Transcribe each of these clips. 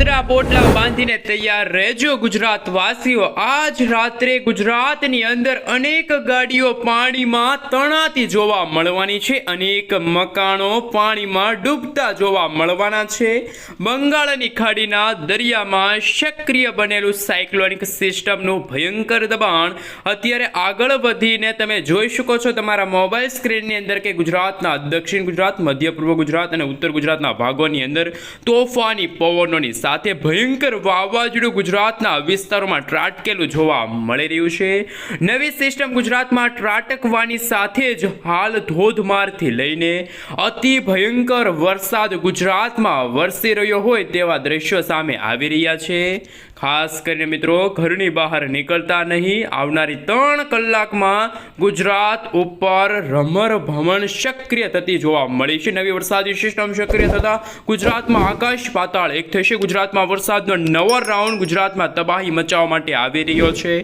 પતરા પોટલા બાંધીને તૈયાર રહેજો ગુજરાત વાસીઓ આજ રાત્રે ગુજરાતની અંદર અનેક ગાડીઓ પાણીમાં તણાતી જોવા મળવાની છે. અનેક મકાનો પાણીમાં ડૂબતા જોવા મળવાના છે. બંગાળની ખાડીના દરિયામાં સક્રિય બનેલું સાયક્લોનિક સિસ્ટમનું ભયંકર દબાણ. અત્યારે આગળ વધીને તમે જોઈ શકો છો તમારા મોબાઈલ સ્ક્રીનની અંદર કે ગુજરાતના દક્ષિણ ગુજરાત, મધ્ય પૂર્વ ગુજરાત અને ઉત્તર ગુજરાતના ભાગોની અંદર તોફાની પવનોની સાથે ભયંકર વાવાઝોડું ગુજરાતના વિસ્તારોમાં ત્રાટકેલું જોવા મળી રહ્યું છે. નવી સિસ્ટમ ગુજરાતમાં ત્રાટકવાની સાથે જ હાલ ધોધમારથી લઈને અતિ ભયંકર વરસાદ ગુજરાતમાં વરસી રહ્યો હોય તેવા દ્રશ્યો સામે આવી રહ્યા છે. ખાસ કરીને મિત્રો, ઘરની બહાર નીકળતા નહીં. આવનારી ત્રણ કલાકમાં ગુજરાત ઉપર રમર ભમણ સક્રિય થતી જોવા મળી છે. નવી વરસાદી સિસ્ટમ સક્રિય થતા ગુજરાતમાં આકાશ પાતાળ એક થશે. ગુજરાતમાં વરસાદનો નવો રાઉન્ડ ગુજરાતમાં તબાહી મચાવવા માટે આવી રહ્યો છે.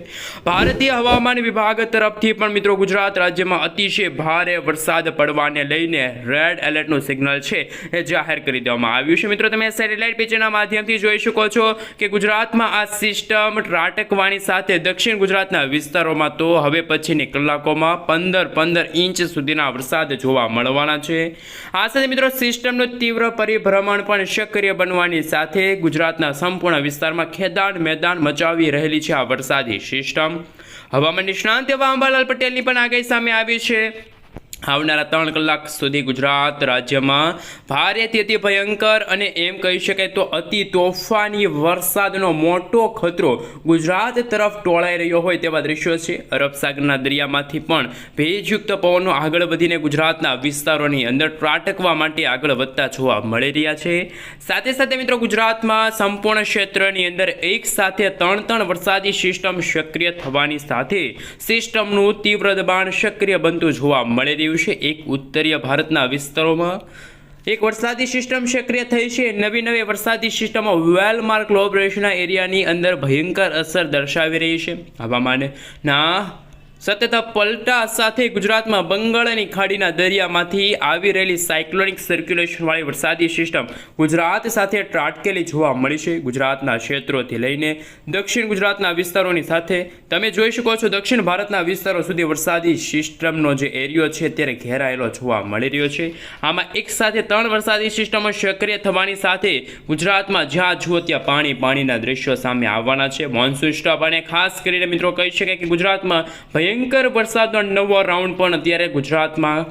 ભારતીય હવામાન વિભાગ તરફથી પણ મિત્રો, ગુજરાત રાજ્યમાં અતિશય ભારે વરસાદ પડવાને લઈને રેડ એલર્ટનું સિગ્નલ છે એ જાહેર કરી દેવામાં આવ્યું છે. મિત્રો, તમે સેટેલાઇટ પિક્ચરના માધ્યમથી જોઈ શકો છો કે ગુજરાતમાં આ સિસ્ટમ ત્રાટકવાની સાથે દક્ષિણ ગુજરાતના વિસ્તારોમાં તો હવે પછીની કલાકોમાં પંદર પંદર ઇંચ સુધીના વરસાદ જોવા મળવાના છે. આ સાથે મિત્રો સિસ્ટમનું તીવ્ર પરિભ્રમણ પણ સક્રિય બનવાની સાથે ગુજરાતના સંપૂર્ણ વિસ્તારમાં ખેદાન મેદાન મચાવી રહેલી છે આ વરસાદી સિસ્ટમ. હવામાન નિષ્ણાંત એવા અંબાલાલ પટેલની પણ આગાહી સામે આવી છે. આવનારા ત્રણ કલાક સુધી ગુજરાત રાજ્યમાં ભારેથી અતિ ભયંકર અને એમ કહી શકાય તો અતિ તોફાની વરસાદનો મોટો ખતરો ગુજરાત તરફ ટોળાઈ રહ્યો હોય તેવા દ્રશ્યો છે. અરબ સાગરના દરિયામાંથી પણ ભેજયુક્ત પવનો આગળ વધીને ગુજરાતના વિસ્તારોની અંદર ત્રાટકવા માટે આગળ વધતા જોવા મળી રહ્યા છે. સાથે સાથે મિત્રો ગુજરાતમાં સંપૂર્ણ ક્ષેત્રની અંદર એક સાથે ત્રણ ત્રણ વરસાદી સિસ્ટમ સક્રિય થવાની સાથે સિસ્ટમનું તીવ્ર દબાણ સક્રિય બનતું જોવા મળી રહ્યું છે એક ઉત્તરીય ભારતના વિસ્તારોમાં એક વરસાદી સિસ્ટમ સક્રિય થઈ છે. નવી નવી વરસાદી સિસ્ટમો વેલમાર્ક લો પ્રેશરના એરિયાની અંદર ભયંકર અસર દર્શાવી રહી છે. હવામાનના સતત પલટા સાથે ગુજરાતમાં બંગાળની ખાડીના દરિયામાંથી આવી રહેલી સાયક્લોનિક સર્ક્યુલેશનવાળી વરસાદી સિસ્ટમ ગુજરાત સાથે ત્રાટકેલી જોવા મળી છે. ગુજરાતના ક્ષેત્રોથી લઈને દક્ષિણ ગુજરાતના વિસ્તારોની સાથે તમે જોઈ શકો છો દક્ષિણ ભારતના વિસ્તારો સુધી વરસાદી સિસ્ટમનો જે એરિયો છે ત્યારે ઘેરાયેલો જોવા મળી રહ્યો છે. આમાં એક સાથે ત્રણ વરસાદી સિસ્ટમો સક્રિય થવાની સાથે ગુજરાતમાં જ્યાં જુઓ ત્યાં પાણી પાણીના દ્રશ્યો સામે આવવાના છે. મોન્સૂન સ્ટોપ અને ખાસ કરીને મિત્રો કહી શકાય કે ગુજરાતમાં ભયંકર વરસાદનો નવો રાઉન્ડ પણ અત્યારે ગુજરાતમાં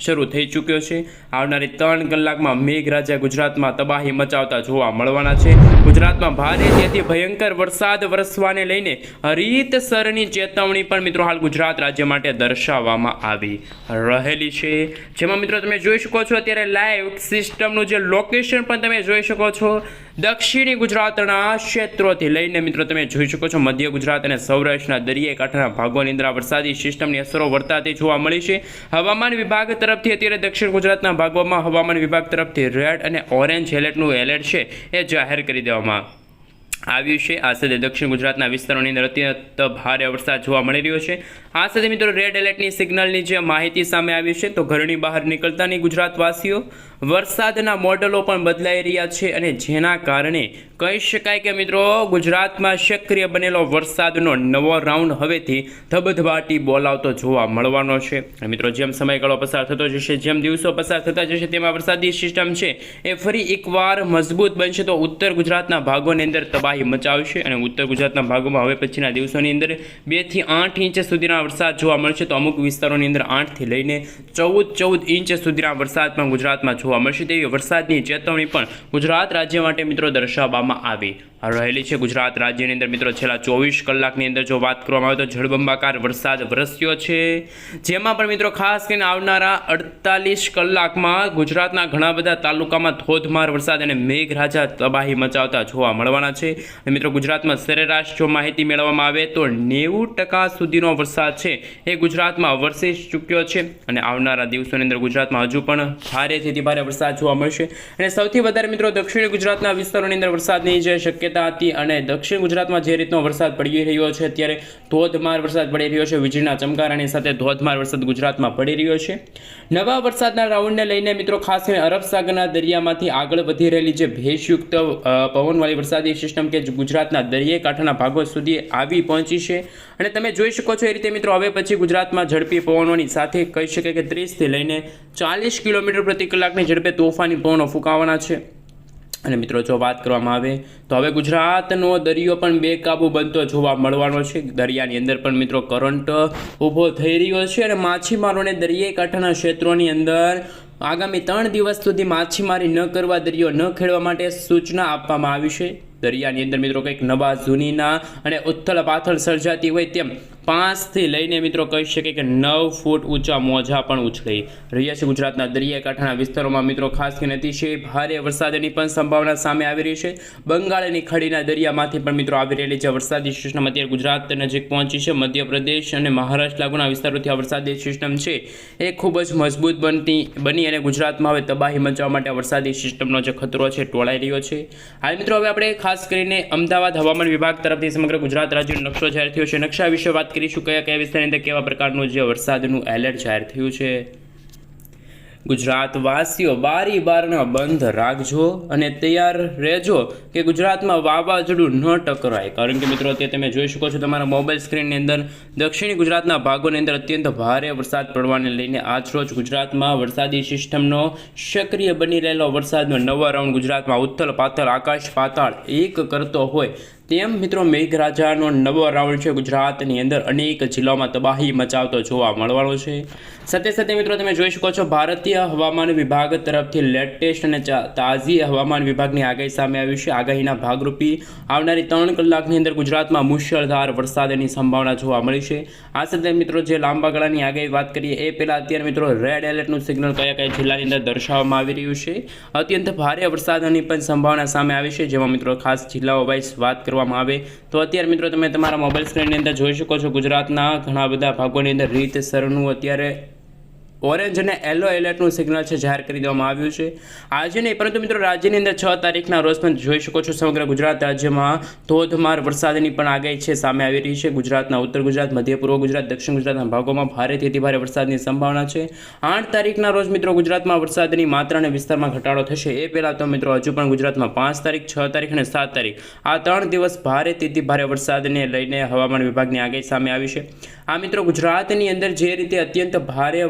શરૂ થઈ ચૂક્યો છે. આવનારી ત્રણ કલાકમાં મેઘરાજા ગુજરાતમાં તબાહી મચાવતા જોવા મળવાના છે. ગુજરાતમાં ભારે તેથી ભયંકર વરસાદ વરસવાને લઈને હરિતસરની ચેતવણી પણ મિત્રો હાલ ગુજરાત રાજ્ય માટે દર્શાવવામાં આવી રહેલી છે. જેમાં મિત્રો તમે જોઈ શકો છો, અત્યારે લાઈવ સિસ્ટમનું જે લોકેશન પણ તમે જોઈ શકો છો. દક્ષિણી ગુજરાતના ક્ષેત્રોથી લઈને મિત્રો તમે જોઈ શકો છો, મધ્ય ગુજરાત અને સૌરાષ્ટ્રના દરિયાઈ કાંઠાના ભાગોની અંદર વરસાદી સિસ્ટમની અસરો વર્તાતી જોવા મળી છે. હવામાન વિભાગ તરફથી અત્યારે દક્ષિણ ગુજરાતના ભાગોમાં હવામાન વિભાગ તરફથી રેડ અને ઓરેન્જ એલર્ટનું એલર્ટ છે એ જાહેર કરી દેવામાં આવ્યું છે. આ સાથે દક્ષિણ ગુજરાતના વિસ્તારોની અંદર અત્યંત ભારે વરસાદ જોવા મળી રહ્યો છે. આ સાથે મિત્રો રેડ એલર્ટની સિગ્નલની જે માહિતી સામે આવી છે, તો ઘરની બહાર નીકળતાની ગુજરાતવાસીઓ વરસાદના મોડલો પણ બદલાઈ રહ્યા છે અને જેના કારણે કહી શકાય કે મિત્રો ગુજરાતમાં સક્રિય બનેલો વરસાદનો નવો રાઉન્ડ હવેથી ધબધબાટી બોલાવતો જોવા મળવાનો છે. મિત્રો, જેમ સમયગાળો પસાર થતો જશે, જેમ દિવસો પસાર થતા જશે, તેમાં વરસાદી સિસ્ટમ છે એ ફરી એકવાર મજબૂત બનશે તો ઉત્તર ગુજરાતના ભાગોની અંદર તબાહી મચાવશે અને ઉત્તર ગુજરાતના ભાગોમાં હવે પછીના દિવસોની અંદર બેથી આઠ ઇંચ સુધીના વરસાદ જોવા મળશે તો અમુક વિસ્તારોની અંદર આઠથી લઈને ચૌદ ચૌદ ઇંચ સુધીના વરસાદ પણ ગુજરાતમાં જોવા મળશે તેવી વરસાદની ચેતવણી પણ ગુજરાત રાજ્ય માટે મિત્રો દર્શાવવામાં આવી. રહેલી છે ગુજરાત રાજ્યની અંદર મિત્રો છેલ્લા ચોવીસ કલાકની અંદર જો વાત કરવામાં આવે તો જળબંબાકાર વરસાદ વરસ્યો છે. જેમાં પણ મિત્રો ખાસ કરીને આવનારા અડતાલીસ કલાકમાં ગુજરાતના ઘણા બધા તાલુકામાં ધોધમાર વરસાદ અને મેઘરાજા તબાહી મચાવતા જોવા મળવાના છે. અને મિત્રો ગુજરાતમાં સરેરાશ જો માહિતી મેળવવામાં આવે તો નેવું ટકા સુધીનો વરસાદ છે એ ગુજરાતમાં વરસી ચૂક્યો છે. અને આવનારા દિવસોની અંદર ગુજરાતમાં હજુ પણ ભારેથી ભારે વરસાદ જોવા મળશે. અને સૌથી વધારે મિત્રો દક્ષિણ ગુજરાતના વિસ્તારોની અંદર વરસાદની જે શક્યતા હતી અને દક્ષિણ ગુજરાતમાં જે રીતનો વરસાદ પડી રહ્યો છે, અત્યારે ધોધમાર વરસાદ પડી રહ્યો છે. વીજળીના ચમકારાની સાથે ધોધમાર વરસાદ ગુજરાતમાં પડી રહ્યો છે. નવા વરસાદના રાઉન્ડને લઈને મિત્રો ખાસ કરીને અરબ સાગરના દરિયામાંથી આગળ વધી રહેલી જે ભેજયુક્ત પવનવાળી વરસાદી સિસ્ટમ કે ગુજરાતના દરિયાઈ કાંઠાના ભાગો સુધી આવી પહોંચી છે. અને તમે જોઈ શકો છો એ રીતે મિત્રો, હવે પછી ગુજરાતમાં ઝડપી પવનોની સાથે કહી શકે કે ત્રીસથી લઈને ચાલીસ કિલોમીટર પ્રતિ કલાકની ઝડપે તોફાની પવનો ફૂંકાવાના છે. અને મિત્રો, જો વાત કરવામાં આવે, તો હવે ગુજરાતનો દરિયો પણ બેકાબુ બનતો જોવા મળવાનો છે. દરિયાની અંદર પણ મિત્રો કરંટ ઊભો થઈ રહ્યો છે અને માછીમારોને દરિયાઈ કાંઠાના ક્ષેત્રોની અંદર આગામી ત્રણ દિવસ સુધી માછીમારી ન કરવા, દરિયો ન ખેડવા માટે સૂચના આપવામાં આવી છે. દરિયાની અંદર મિત્રો કંઈક નવા જૂનીના અને ઉથલ પાથલ સર્જાતી હોય તેમ પાંચથી લઈને મિત્રો કહી શકીએ કે નવ ફૂટ ઊંચા મોજા પણ ઉછળી. રહ્યા છે ગુજરાતના દરિયાકાંઠાના વિસ્તારોમાં મિત્રો ખાસ કરીને અતિશય ભારે વરસાદની પણ સંભાવના સામે આવી રહી છે. બંગાળની ખાડીના દરિયામાંથી પણ મિત્રો આવી રહેલી જે વરસાદી સિસ્ટમ અત્યારે ગુજરાત નજીક પહોંચી છે. મધ્યપ્રદેશ અને મહારાષ્ટ્ર લાગુના વિસ્તારોથી આ વરસાદી સિસ્ટમ છે એ ખૂબ જ મજબૂત બનતી બની અને ગુજરાતમાં હવે તબાહી મચાવવા માટે વરસાદી સિસ્ટમનો જે ખતરો છે ટોળાઈ રહ્યો છે. હાલ મિત્રો હવે આપણે ખાસ કરીને અમદાવાદ હવામાન વિભાગ તરફથી સમગ્ર ગુજરાત રાજ્યનો નકશો જાહેર થયો છે. નકશા વિશે વાત કરીશું. કયા કયા વિસ્તારની અંદર કેવા પ્રકારનું જે વરસાદનું એલર્ટ જાહેર થયું છે? ગુજરાત વાસીઓ બારી બારણા બંધ રાખજો અને તૈયાર રહેજો કે ગુજરાતમાં વાવાઝોડું ન ટકરાય. કારણ કે મિત્રો અત્યારે તમે જોઈ શકો છો તમારા મોબાઈલ સ્ક્રીનની અંદર દક્ષિણ ગુજરાતના ભાગોની અંદર અત્યંત ભારે વરસાદ પડવાને લઈને આજરોજ ગુજરાતમાં વરસાદી સિસ્ટમનો સક્રિય બની રહેલો વરસાદનો નવો રાઉન્ડ ગુજરાતમાં ઉથલ પાથલ, આકાશ પાતાળ એક કરતો હોય તેમ મિત્રો મેઘરાજાનો નવો રાઉન્ડ છે ગુજરાતની અંદર અનેક જિલ્લાઓમાં તબાહી મચાવતો જોવા મળવાનો છે. સાથે સાથે મિત્રો તમે જોઈ શકો છો, ભારતીય હવામાન વિભાગ તરફથી લેટેસ્ટ અને તાજી હવામાન વિભાગની આગાહી સામે આવી છે. આગાહીના ભાગરૂપી આવનારી ત્રણ કલાકની અંદર ગુજરાતમાં મુશળધાર વરસાદની સંભાવના જોવા મળી છે. આ સાથે મિત્રો જે લાંબા ગાળાની આગાહી વાત કરીએ, એ પહેલાં અત્યારે મિત્રો રેડ એલર્ટનું સિગ્નલ કયા કયા જિલ્લાની અંદર દર્શાવવામાં આવી રહ્યું છે. અત્યંત ભારે વરસાદની પણ સંભાવના સામે આવી છે, જેમાં મિત્રો ખાસ જિલ્લાઓ વાઇઝ વાત કરવામાં આવે. તો અત્યારે મિત્રો તમે તમારા મોબાઈલ સ્ક્રીનની અંદર જોઈ શકો છો ગુજરાતના ઘણા બધા ભાગોની અંદર રીતસરનું અત્યારે ઓરેન્જ અને યલો એલર્ટનું સિગ્નલ છે જાહેર કરી દેવામાં આવ્યું છે. આજે નહીં, પરંતુ મિત્રો રાજ્યની અંદર છ તારીખના રોજ પણ જોઈ શકો છો સમગ્ર ગુજરાત રાજ્યમાં ધોધમાર વરસાદની પણ આગાહી છે, સામે આવી રહી છે. ગુજરાતના ઉત્તર ગુજરાત, મધ્ય પૂર્વ ગુજરાત, દક્ષિણ ગુજરાતના ભાગોમાં ભારેથી અતિ ભારે વરસાદની સંભાવના છે. આઠ તારીખના રોજ મિત્રો ગુજરાતમાં વરસાદની માત્રા અને વિસ્તારમાં ઘટાડો થશે. એ પહેલાં તો મિત્રો હજુ પણ ગુજરાતમાં પાંચ તારીખ, છ તારીખ અને સાત તારીખ આ ત્રણ દિવસ ભારેથી અતિ ભારે વરસાદને લઈને હવામાન વિભાગની આગાહી સામે આવી છે. આ મિત્રો ગુજરાતની અંદર જે રીતે અત્યંત ભારે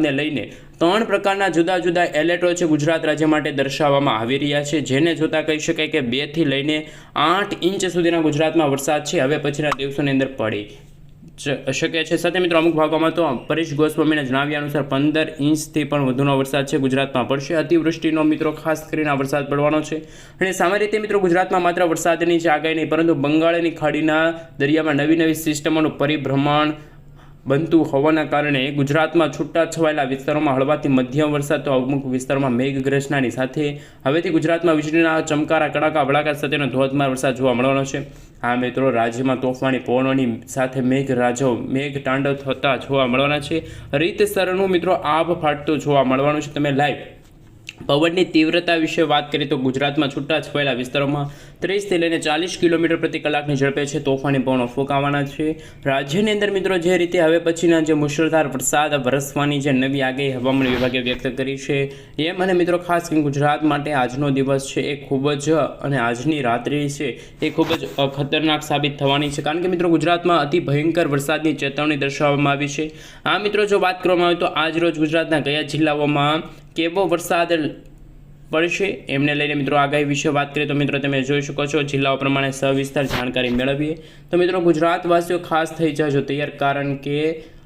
વરસાદને લઈને ત્રણ પ્રકારના જુદા જુદા એલર્ટો છે ગુજરાત રાજ્ય માટે દર્શાવવામાં આવી રહ્યા છે. જેને જોતા કહી શકાય કે બેથી લઈને આઠ ઇંચ સુધીના ગુજરાતમાં વરસાદ છે. હવે પછીના દિવસોની અંદર પડી શકે છે. સાથે મિત્રો અમુક ભાગોમાં તો પરેશ ગોસ્વામીના જણાવ્યા અનુસાર પંદર ઇંચથી પણ વધુનો વરસાદ છે ગુજરાતમાં પડશે. અતિવૃષ્ટિનો મિત્રો ખાસ કરીને વરસાદ પડવાનો છે. અને સામાન્ય રીતે મિત્રો ગુજરાતમાં માત્ર વરસાદની જ આગાહી નહીં, પરંતુ બંગાળની ખાડીના દરિયામાં નવી નવી સિસ્ટમોનું પરિભ્રમણ બનતું હોવાના કારણે ગુજરાતમાં છૂટા છવાયેલા વિસ્તારોમાં હળવાથી મધ્યમ વરસાદ તો અમુક વિસ્તારોમાં મેઘગર્જનાની સાથે. હવેથી ગુજરાતમાં વીજળીના ચમકારા કડાકા, વળાકા સાથેનો ધોધમાર વરસાદ જોવા મળવાનો છે. આ મિત્રો, રાજ્યમાં તોફાની, પવનોની સાથે મેઘરાજો મેઘ તાંડવ થતા જોવા મળવાના છે. રીતસરનું મિત્રો આભ ફાટતું જોવા મળવાનું છે. તમે લાઈવ પવનની તીવ્રતા વિશે વાત કરીએ તો ગુજરાતમાં છૂટા છવાયેલા વિસ્તારોમાં ત્રીસથી લઈને ચાલીસ કિલોમીટર પ્રતિ કલાકની ઝડપે છે તોફાની પવનો ફૂંકાવાના છે. રાજ્યની અંદર મિત્રો જે રીતે હવે પછીના જે મુશળધાર વરસાદ, વરસવાની જે નવી આગાહી હવામાન વિભાગે વ્યક્ત કરી છે, એમ અને મિત્રો ખાસ કરીને ગુજરાત માટે આજનો દિવસ છે એ ખૂબ જ અને આજની રાત્રિ છે એ ખૂબ જ ખતરનાક સાબિત થવાની છે. કારણ કે મિત્રો ગુજરાતમાં અતિ ભયંકર વરસાદની ચેતવણી દર્શાવવામાં આવી છે. આ મિત્રો જો વાત કરવામાં આવે તો આજ રોજ ગુજરાતના કયા જિલ્લાઓમાં કેવો વરસાદ પડશે. એમને લઈને મિત્રો આગાહી વિશે વાત કરીએ તો મિત્રો તમે જોઈ શકો છો, જિલ્લાઓ પ્રમાણે સવિસ્તાર જાણકારી મેળવીએ. તો મિત્રો ગુજરાતવાસીઓ ખાસ થઈ જજો તૈયાર, કારણ કે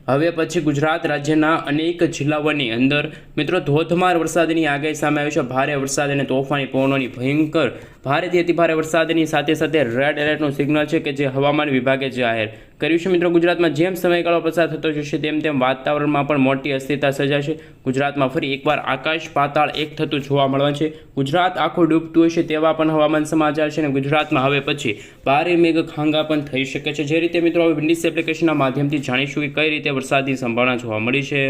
હવે પછી ગુજરાત રાજ્યના અનેક જિલ્લાઓની અંદર મિત્રો ધોધમાર વરસાદની આગાહી સામે આવી છે. ભારે વરસાદ અને તોફાની પવનોની ભયંકર, ભારેથી અતિભારે વરસાદની સાથે સાથે રેડ એલર્ટનું સિગ્નલ છે કે જે હવામાન વિભાગે જાહેર કર્યું છે મિત્રો ગુજરાતમાં જેમ સમયગાળો પસાર થતો જશે તેમ તેમ વાતાવરણમાં પણ મોટી અસ્થિરતા સર્જાશે. ગુજરાતમાં ફરી એકવાર આકાશ પાતાળ એક થતું જોવા મળે છે. ગુજરાત આખું ડૂબતું હશે તેવા પણ હવામાન સમાચાર છે અને ગુજરાતમાં હવે પછી ભારે મેઘ ખાંગા પણ થઈ શકે છે. જે રીતે મિત્રો હવે વિન્ડિસ એપ્લિકેશનના માધ્યમથી જાણીશું કે કઈ રીતે વરસાદની સંભાવના જોવા મળી છે.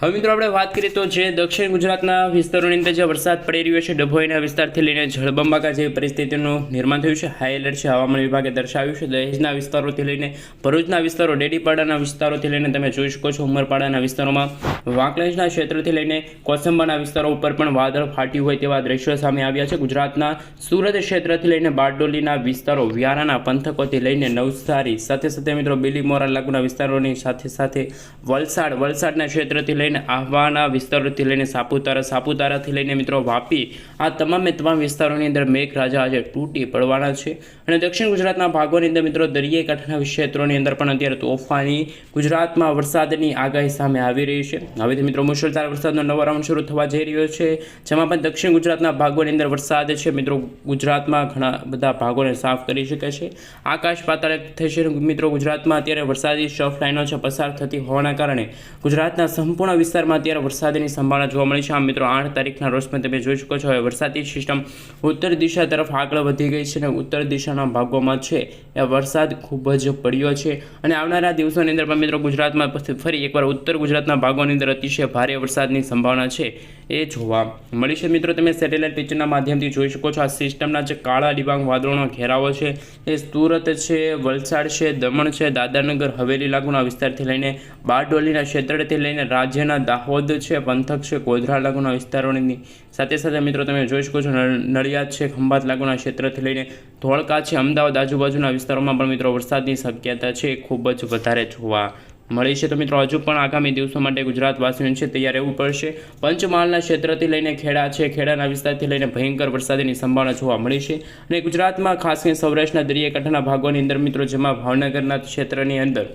હવે મિત્રો આપણે વાત કરીએ તો જે દક્ષિણ ગુજરાતના વિસ્તારોની અંદર જે વરસાદ પડી રહ્યો છે, ડભોઈના વિસ્તારથી લઈને જળબંબાકા જેવી પરિસ્થિતિનું નિર્માણ થયું છે. હાઈ એલર્ટ છે, હવામાન વિભાગે દર્શાવ્યું છે. દહેજના વિસ્તારોથી લઈને ભરૂચના વિસ્તારો, ડેડીપાડાના વિસ્તારોથી લઈને તમે જોઈ શકો છો, ઉમરપાડાના વિસ્તારોમાં વાંકલેજના ક્ષેત્રથી લઈને કોસંબાના વિસ્તારો ઉપર પણ વાદળ ફાટ્યું હોય તેવા દ્રશ્યો સામે આવ્યા છે. ગુજરાતના સુરત ક્ષેત્રથી લઈને બારડોલીના વિસ્તારો, વ્યારાના પંથકોથી લઈને નવસારી સાથે સાથે મિત્રો બિલીમોરા લાગુના વિસ્તારોની સાથે સાથે વલસાડ, વલસાડના ક્ષેત્રથી લઈને આહવાના વિસ્તારોથી લઈને સાપુતારા, સાપુતારાથી લઈને મિત્રો વાપી, આ તમામે તમામ વિસ્તારોની અંદર મેઘરાજા આજે તૂટી પડવાના છે. અને દક્ષિણ ગુજરાતના ભાગોની અંદર મિત્રો દરિયાઈ કાંઠાના ક્ષેત્રોની અંદર પણ અત્યારે તોફાની, ગુજરાતમાં વરસાદની આગાહી સામે આવી રહી છે. હવેથી મિત્રો મુશળધાર વરસાદનો નવો રાઉન્ડ શરૂ થવા જઈ રહ્યો છે, જેમાં પણ દક્ષિણ ગુજરાતના ભાગોની અંદર વરસાદ છે. મિત્રો ગુજરાતમાં ઘણા બધા ભાગોને સાફ કરી શકે છે. આકાશ પાતાળ થશે. મિત્રો ગુજરાતમાં અત્યારે વરસાદી શફ લાઇનો છે, પસાર થતી હોવાના કારણે ગુજરાતના સંપૂર્ણ વિસ્તારમાં અત્યારે વરસાદની સંભાવના જોવા મળી છે. આમ મિત્રો, આઠ તારીખના રોજ પણ તમે જોઈ શકો છો, હવે વરસાદી સિસ્ટમ ઉત્તર દિશા તરફ આગળ વધી ગઈ છે અને ઉત્તર દિશાના ભાગોમાં છે. એ વરસાદ ખૂબ જ પડ્યો છે. અને આવનારા દિવસોની અંદર પણ મિત્રો, ગુજરાતમાં ફરી એકવાર ઉત્તર ગુજરાતના ભાગોની અંદર અતિશય ભારે વરસાદની સંભાવના છે એ જોવા મળી છે. મિત્રો, તમે સેટેલાઇટ પિક્ચરના માધ્યમથી જોઈ શકો છો, આ સિસ્ટમના જે કાળા ડિબાંગ વાદળોનો ઘેરાવો છે. એ સુરત છે, વલસાડ છે, દમણ છે, દાદરનગર, હવેલી લાગુના વિસ્તારથી લઈને બારડોલીના ક્ષેત્રથી લઈને રાજ્યના દાહોદ છે, પંથક છે, ગોધરા લાગુના વિસ્તારોની સાથે સાથે મિત્રો તમે જોઈ શકો છો નડિયાદ છે, ખંભાત લાગુના ક્ષેત્રથી લઈને ધોળકા છે, અમદાવાદ આજુબાજુના વિસ્તારોમાં પણ મિત્રો વરસાદની શક્યતા છે, ખૂબ જ વધારે જોવા મળી છે. તો મિત્રો હજુ પણ આગામી દિવસો માટે ગુજરાતવાસીઓને છે, તૈયાર રહેવું પડશે. પંચમહાલના ક્ષેત્રથી લઈને ખેડા છે, ખેડાના વિસ્તારથી લઈને ભયંકર વરસાદની સંભાવના જોવા મળી છે. અને ગુજરાતમાં ખાસ કરીને સૌરાષ્ટ્રના દરિયાકાંઠાના ભાગોની અંદર મિત્રો, જેમાં ભાવનગરના ક્ષેત્રની અંદર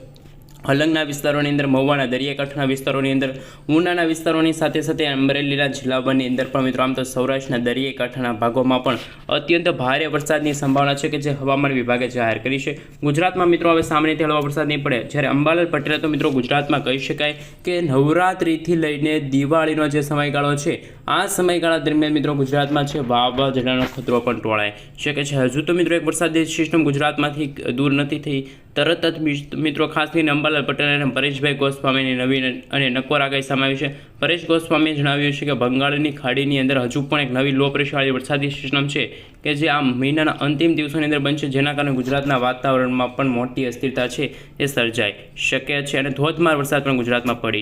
અલંગના વિસ્તારોની અંદર, મહુવાના દરિયાકાંઠાના વિસ્તારોની અંદર, ઉનાના વિસ્તારોની સાથે સાથે અમરેલીના જિલ્લાઓની અંદર પણ મિત્રો, આમ તો સૌરાષ્ટ્રના દરિયાકાંઠાના ભાગોમાં પણ અત્યંત ભારે વરસાદની સંભાવના છે કે જે હવામાન વિભાગે જાહેર કરી છે. ગુજરાતમાં મિત્રો, હવે સામાન્યથી હળવા વરસાદ નહીં પડે. જ્યારે અંબાલાલ પટેલે તો મિત્રો, ગુજરાતમાં કહી શકાય કે નવરાત્રિથી લઈને દિવાળીનો જે સમયગાળો છે, આ સમયગાળા દરમિયાન મિત્રો, ગુજરાતમાં છે વાવાઝોડાનો ખતરો પણ ટોળાય શકે છે. હજુ તો મિત્રો, એક વરસાદી સિસ્ટમ ગુજરાતમાંથી દૂર નથી થઈ. તરત જ મિત્રો, ખાસ કરીને અંબાલાલ પટેલ અને પરેશભાઈ ગોસ્વામીની નવી અને નક્કોર આગાહી સમાવી છે. પરેશ ગોસ્વામીએ જણાવ્યું છે કે બંગાળની ખાડીની અંદર હજુ પણ એક નવી લો પ્રેશરવાળી વરસાદી સિસ્ટમ છે કે જે આ મહિનાના અંતિમ દિવસોની અંદર બનશે, જેના કારણે ગુજરાતના વાતાવરણમાં પણ મોટી અસ્થિરતા છે એ સર્જાઈ શકે છે અને ધોધમાર વરસાદ પણ ગુજરાતમાં પડી છે